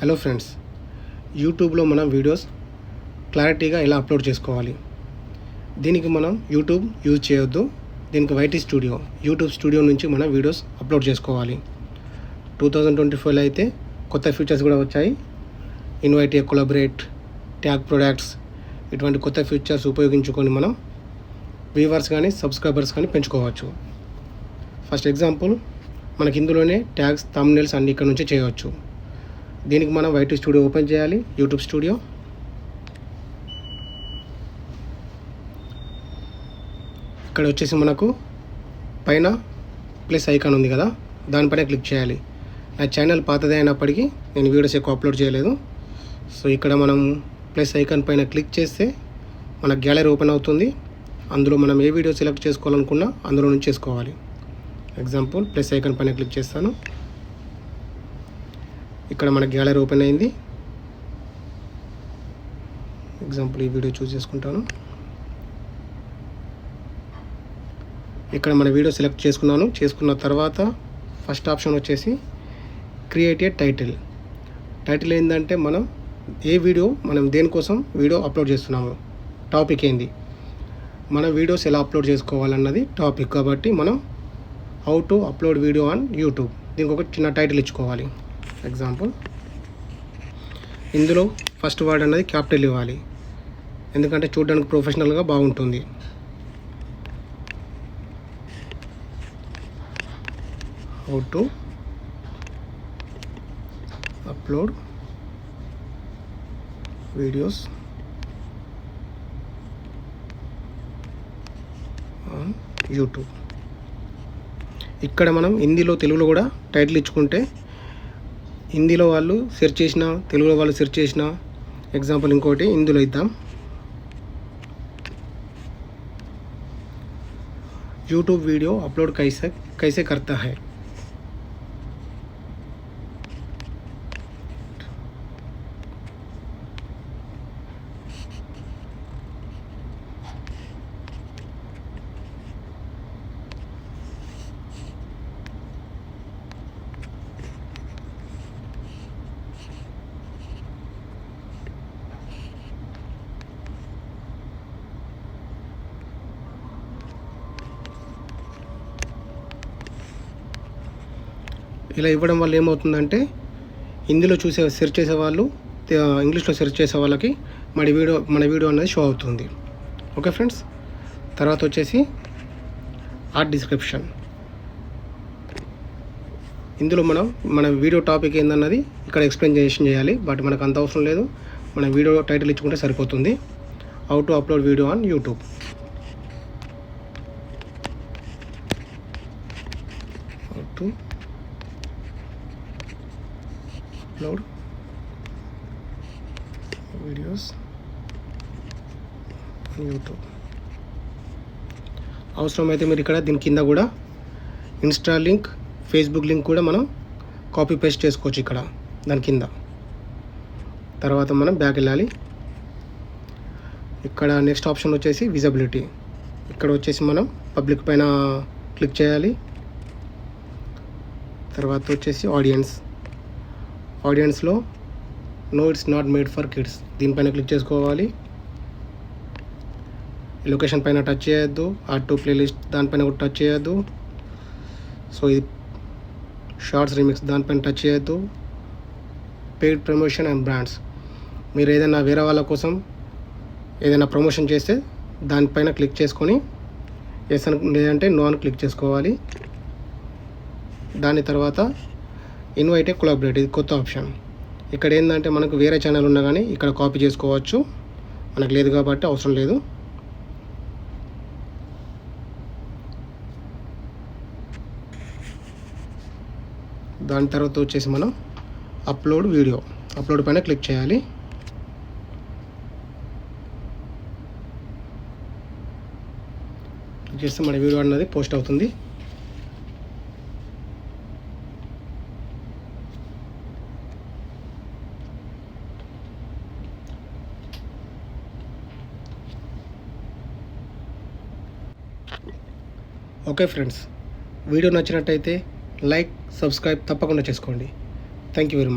Hello friends యూట్యూబ్లో మనం videos క్లారిటీగా ఎలా అప్లోడ్ చేసుకోవాలి? దీనికి మనం యూట్యూబ్ యూజ్ చేయొద్దు. దీనికి వైటీ స్టూడియో యూట్యూబ్ స్టూడియో నుంచి మనం వీడియోస్ అప్లోడ్ చేసుకోవాలి. టూ థౌజండ్ ట్వంటీ ఫోర్లో అయితే కొత్త ఫీచర్స్ కూడా వచ్చాయి. Invite a collaborate tag products ఇటువంటి కొత్త ఫీచర్స్ ఉపయోగించుకొని మనం వ్యూవర్స్ కానీ సబ్స్క్రైబర్స్ కానీ పెంచుకోవచ్చు. ఫస్ట్ ఎగ్జాంపుల్ మనకి ఇందులోనే ట్యాగ్స్ తమ్నెల్స్ అన్ని ఇక్కడ నుంచి చేయవచ్చు దీనికి మనం వైట్ స్టూడియో ఓపెన్ చేయాలి. యూట్యూబ్ స్టూడియో ఇక్కడ వచ్చేసి మనకు పైన ప్లస్ ఐకాన్ ఉంది కదా. దానిపైన క్లిక్ చేయాలి. నా ఛానల్ పాతదే అయినప్పటికీ నేను వీడియోస్ ఎక్కువ అప్లోడ్ చేయలేదు. సో ఇక్కడ మనం ప్లస్ ఐకాన్ పైన క్లిక్ చేస్తే మన గ్యాలరీ ఓపెన్ అవుతుంది. అందులో మనం ఏ వీడియో సెలెక్ట్ చేసుకోవాలనుకున్నా అందులో నుంచి చేసుకోవాలి. ఎగ్జాంపుల్ ప్లస్ ఐకాన్ పైన క్లిక్ చేస్తాను. ఇక్కడ మన గ్యాలరీ ఓపెన్ అయింది. ఎగ్జాంపుల్ ఈ వీడియో చూస్ చేసుకుంటాను. ఇక్కడ మన వీడియో సెలెక్ట్ చేసుకున్నాను. చేసుకున్న తర్వాత ఫస్ట్ ఆప్షన్ వచ్చేసి క్రియేట్ ఏ టైటిల్. టైటిల్ ఏంటంటే మనం ఏ వీడియో మనం దేనికోసం వీడియో అప్లోడ్ చేస్తున్నాము? టాపిక్ ఏంది? మన వీడియోస్ ఎలా అప్లోడ్ చేసుకోవాలన్నది టాపిక్. కాబట్టి మనం how to upload video on YouTube. దీనికి ఒక చిన్న టైటిల్ ఇచ్చుకోవాలి. ఎగ్జాంపుల్ ఇందులో ఫస్ట్ వర్డ్ అన్నది క్యాపిటల్ ఇవ్వాలి. ఎందుకంటే చూడడానికి ప్రొఫెషనల్గా బాగుంటుంది. How to upload videos on YouTube ఇక్కడ మనం హిందీలో తెలుగులో కూడా టైటిల్ ఇచ్చుకుంటే హిందీలో వాళ్ళు సెర్చ్ చేసిన తెలుగులో వాళ్ళు సెర్చ్ చేసిన ఎగ్జాంపుల్ ఇంకోటి ఇందులో ఇద్దాం. యూట్యూబ్ వీడియో అప్లోడ్ కైసే కైసే కర్తా హై. ఇలా ఇవ్వడం వల్ల ఏమవుతుందంటే హిందీలో చూసే సెర్చ్ చేసే వాళ్ళు ఇంగ్లీష్లో సెర్చ్ చేసే వాళ్ళకి మన వీడియో మన వీడియో అనేది షో అవుతుంది. Okay friends? తర్వాత వచ్చేసి ఆర్ట్ డిస్క్రిప్షన్. ఇందులో మనం మన వీడియో టాపిక్ ఏందన్నది ఇక్కడ ఎక్స్ప్లెయిన్ చేయాలి. బట్ మనకు అంత అవసరం లేదు. మన వీడియో టైటిల్ ఇచ్చుకుంటే సరిపోతుంది. How to upload video on YouTube how to upload. Videos. On YouTube అవసరమైతే మీరు ఇక్కడ దీని కింద కూడా ఇన్స్టా లింక్ ఫేస్బుక్ లింక్ కూడా మనం కాపీ పేస్ట్ చేసుకోవచ్చు ఇక్కడ దాని కింద. తర్వాత మనం బ్యాక్ వెళ్ళాలి. ఇక్కడ నెక్స్ట్ ఆప్షన్ వచ్చేసి విజిబిలిటీ ఇక్కడ వచ్చేసి మనం పబ్లిక్ పైన క్లిక్ చేయాలి. తర్వాత వచ్చేసి audience ఆడియన్స్లో no it's not made for kids. దీనిపైన క్లిక్ చేసుకోవాలి. లొకేషన్ పైన టచ్ చేయొద్దు. ఆర్ టు ప్లేలిస్ట్ దానిపైన కూడా టచ్ చేయొద్దు. సో ఇది షార్ట్స్ రీమిక్స్ దానిపైన టచ్ చేయొద్దు. Paid promotion and brands. మీరు ఏదైనా వేరే వాళ్ళ కోసం ఏదైనా ప్రమోషన్ చేస్తే దానిపైన క్లిక్ చేసుకొని ఎస్ అని లేదంటే నో అని క్లిక్ చేసుకోవాలి. దాని తర్వాత ఇన్వైట్ ఏ కొలాబరేట్. ఇది కొత్త ఆప్షన్. ఇక్కడ ఏంటంటే మనకు వేరే ఛానల్ ఉన్నా కానీ ఇక్కడ కాపీ చేసుకోవచ్చు. మనకు లేదు కాబట్టి అవసరం లేదు. దాని తర్వాత వచ్చేసి మనం అప్లోడ్ వీడియో అప్లోడ్ పైన క్లిక్ చేయాలి. క్లిక్ చేస్తే మన వీడియో అన్నది పోస్ట్ అవుతుంది. ఓకే ఫ్రెండ్స్ వీడియో నచ్చినట్టయితే లైక్ సబ్స్క్రైబ్ తప్పకుండా చేసుకోండి. Thank you very much